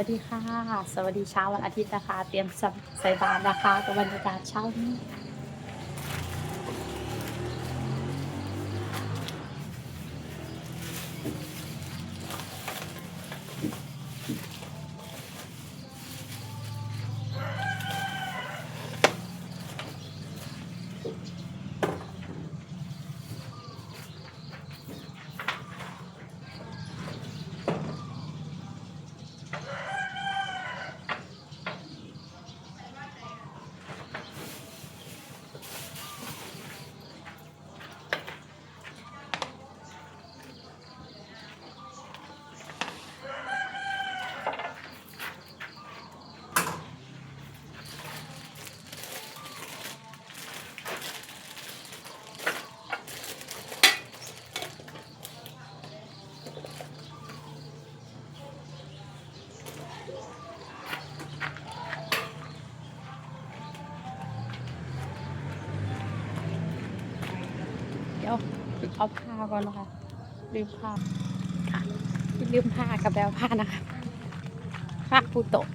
วัสดีค่ะ สวัสดีเช้าวันอาทิตย์นะคะ เตรียมสับใส่บาตรนะคะกับบรรยากาศเช้านี้าผ้าก่อนนะคะลืมผ้าค่ะลืมผ้ากับแบลผ้านะคะผ้าปูโตะ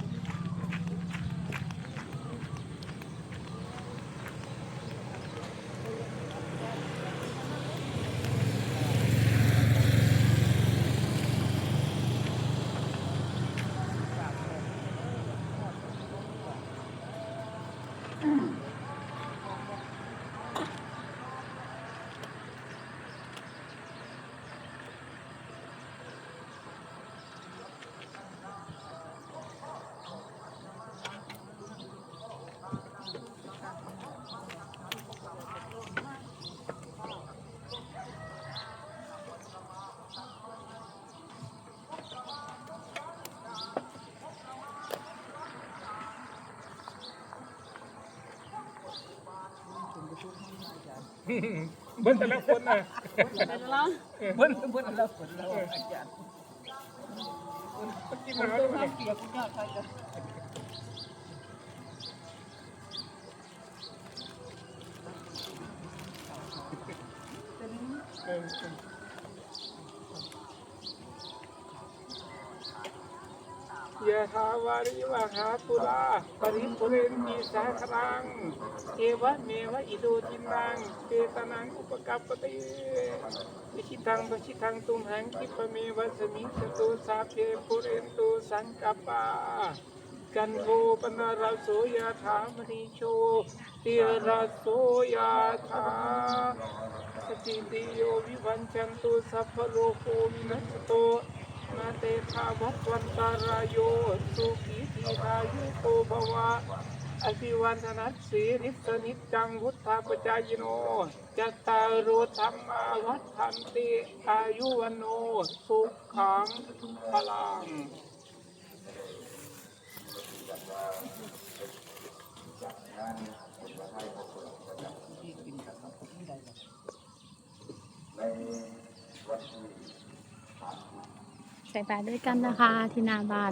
เบิ้ลแต่ละคนน่ะเบิ้ลเบิ้ลแล้วฝนแล้วอาจารย์กินฝมานแล้วตกเนี่ยน้ำเปียกคุณยอดใครจะเออ ยะทาวาริวหาปุราปริปุเรนติสาครัง เอวะเมวะอิโดจินังเตตนังอุปกัปปติวิชิตังปชิตังตุมหังคิปเมวะสมิงสตุสาเพปุเรนตุสังกัปปากันโทปนาราโสยาถามณีโชติราโสยาถาสติติโยวิวันจันตุสัพพะโลกโควินัสโต เตภาวัตวันตารายโยสุขีทีรายุโกภวะอภิวันธนัสสีริสนิจจังวุฒาปจายโนจัตตารโรธรรมาวัฏันติอายุวันโนสุขังพลังใใส่บาตรด้วยกันนะคะที่หน้าบ้าน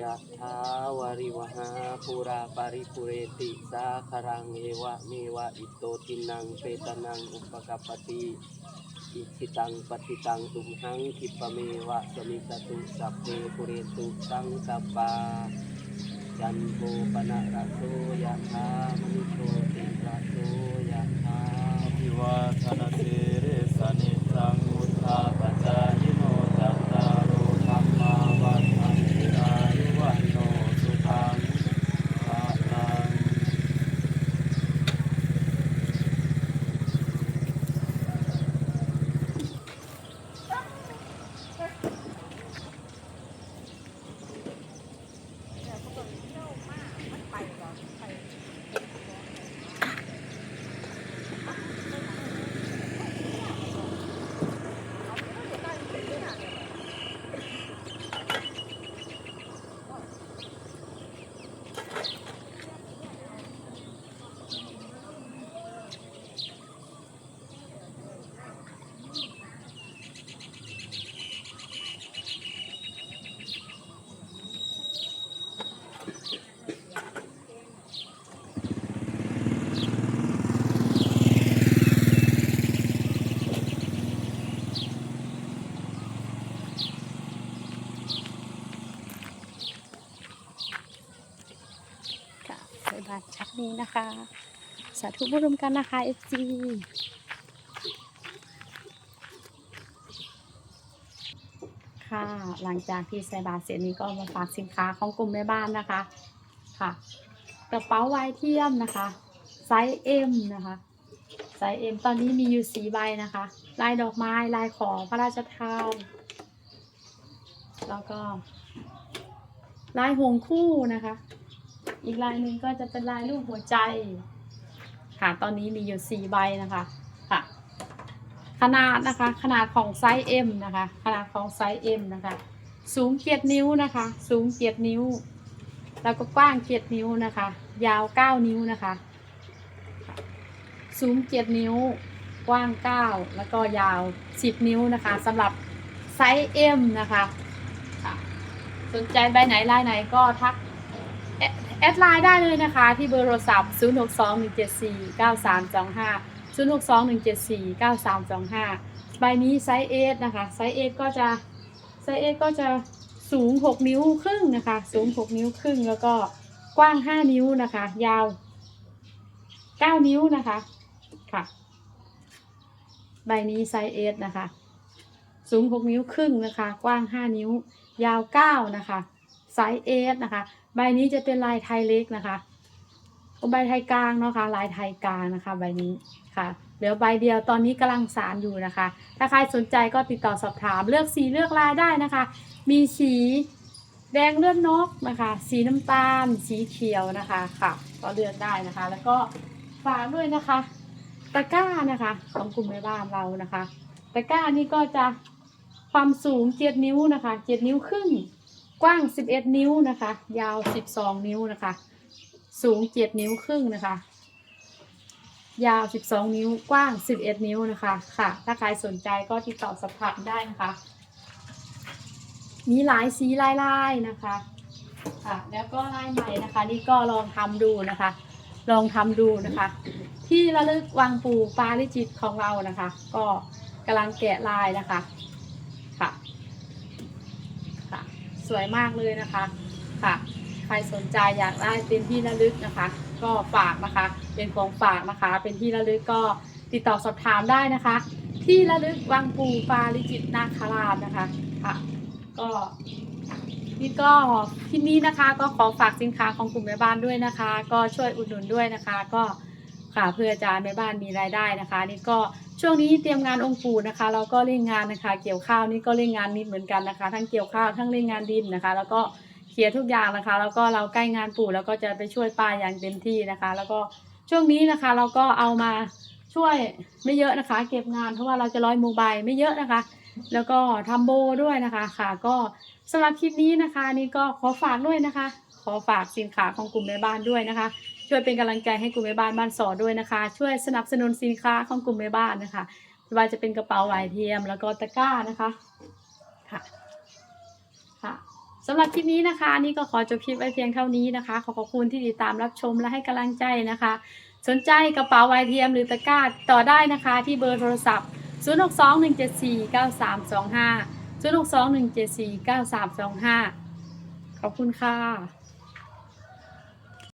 ยะถาวาริวหาปุราปาริปุเรติสาคารังเอวะเมวะอิโตตินังเปตนังอุปกัปติอิชิตังปฏิตังตุมหังคิปะเมวะสมิจตุสัพเพปุเรตุสังกปปาจันโทปนะระโสยะธามณิโชติระโสยะธาภิวาทนาสิริสนิจังมุทธาปัจจายโนจัตตารโอธรรมาวัฏันติอายุวันโนสุขังภาลัง ค่ะใส่บาตรชักนี้นะคะ สาธุบุรวมกันนะคะ FG ค่ะ หลังจากที่ใส่บาตรเสร็จนี้ก็มาฝากสินค้าของกลุ่มแม่บ้านนะคะค่ะกระเป๋าไวเทียมนะคะ ไซส์ M นะคะไซส์ M ตอนนี้มีอยู่สีใบนะคะ ลายดอกไม้ลายของพระราชทานแล้วก็ลายหงคู่นะคะ อีกลายหนึ่งก็จะเป็นลายรูปหัวใจ ค่ะ ตอนนี้มีอยู่สี่ใบนะคะ ค่ะ ขนาดนะคะ ขนาดของไซส์ M นะคะ ขนาดของไซส์ M นะคะ สูงเจ็ดนิ้วนะคะ สูงเจ็ดนิ้ว แล้วก็กว้างเจ็ดนิ้วนะคะ ยาวเก้านิ้วนะคะ สูงเจ็ดนิ้ว กว้างเก้าแล้วก็ยาวสิบนิ้วนะคะสำหรับไซส์ M นะคะคะสนใจใบไหนลายไหนก็ทัก แอดไลน์ได้เลยนะคะที่เบอร์โทรศัพท์ 0 6 2 1 7 4 9 3 2 5 0 6 2 1 7 4 9 3 2 5 ใบนี้ไซส์เอสนะคะไซส์เอสก็จะไซส์เอสก็จะสูง 6 นิ้วครึ่งนะคะ สูง 6 นิ้วครึ่งแล้วก็กว้าง 5 นิ้วนะคะ ยาว 9 นิ้วนะคะค่ะ ใบนี้ไซส์เอสนะคะ สูง 6 นิ้วครึ่งนะคะ กว้าง 5 นิ้ว ยาว 9 นะคะไซส์เอสนะคะ ใบนี้จะเป็นลายไทยเล็กนะคะใบไทยกลางเนาะคะลายไทยกลางนะคะ ใบนี้ค่ะเหลือใบเดียวตอนนี้กำลังสารอยู่นะคะ ถ้าใครสนใจก็ติดต่อสอบถามเลือกสีเลือกลายได้นะคะ มีสีแดงเลือดนกนะคะ สีน้ำตาล สีเขียวนะคะค่ะ ก็เลือกได้นะคะ แล้วก็ฝากด้วยนะคะตะกร้านะคะของกลุ่มแม่บ้านเรานะคะตะกร้านี่ก็จะความสูงเจ็ดนิ้วนะคะเจ็ดนิ้วครึ่ง กว้าง 11 นิ้วนะคะ ยาว 12 นิ้วนะคะ สูง 7 นิ้วครึ่งนะคะ ยาว 12 นิ้ว กว้าง 11 นิ้วนะคะ ค่ะ ถ้าใครสนใจก็ติดต่อสอบถามได้นะคะ มีหลายสีลายลายนะคะ ค่ะ แล้วก็ลายใหม่นะคะ นี่ก็ลองทำดูนะคะ ลองทำดูนะคะ ที่ระลึกวังปู่ปาริจิตของเรานะคะ ก็กำลังแกะลายนะคะ ค่ะ สวยมากเลยนะคะค่ะ ใครสนใจอยากได้เป็นที่ระลึกนะคะ ก็ฝากนะคะ เป็นของฝากนะคะ เป็นที่ระลึกก็ติดต่อสอบถามได้นะคะ ที่ระลึกวังปูปาลิจิตนาคราชนะคะค่ะ ก็นี่ก็ที่นี้นะคะก็ขอฝากสินค้าของกลุ่มแม่บ้านด้วยนะคะ ก็ช่วยอุดหนุนด้วยนะคะ ก็ค่ะเพื่อจารย์แม่บ้านมีรายได้นะคะ นี่ก็ ช่วงนี้เตรียมงานองค์ปู่นะคะเราก็เร่งงานนะคะ เกี่ยวข้าวนี่ก็เร่งงานนิดเหมือนกันนะคะ ทั้งเกี่ยวข้าวทั้งเร่งงานดินนะคะ แล้วก็เคลียร์ทุกอย่างนะคะ แล้วก็เราใกล้งานปู่แล้วก็จะไปช่วยป้าอย่างเต็มที่นะคะ แล้วก็ช่วงนี้นะคะ เราก็เอามาช่วยไม่เยอะนะคะ เก็บงานเพราะว่าเราจะร้อยโมบายไม่เยอะนะคะ แล้วก็ทำโบด้วยนะคะค่ะก็สำหรับคลิปนี้นะคะ นี่ก็ขอฝากด้วยนะคะ ขอฝากสินค้าของกลุ่มแม่บ้านด้วยนะคะ ช่วยเป็นกำลังใจให้กลุ่มแม่บ้านบ้านสอด้วยนะคะ ช่วยสนับสนุนสินค้าของกลุ่มแม่บ้านนะคะไม่ว่าจะเป็นกระเป๋าไหวเทียมแล้วก็ตะกร้านะคะค่ะค่ะสำหรับคลิปนี้นะคะ นี่ก็ขอจบคลิปไว้เพียงเท่านี้นะคะ ขอขอบคุณที่ติดตามรับชมและให้กำลังใจนะคะ สนใจกระเป๋าไหวเทียมหรือตะกร้าต่อได้นะคะที่เบอร์โทรศัพท์ 0 6 2 1 7 4 9 3 2 5 0 6 2 1 7 4 9 3 2 5 ขอบคุณค่ะ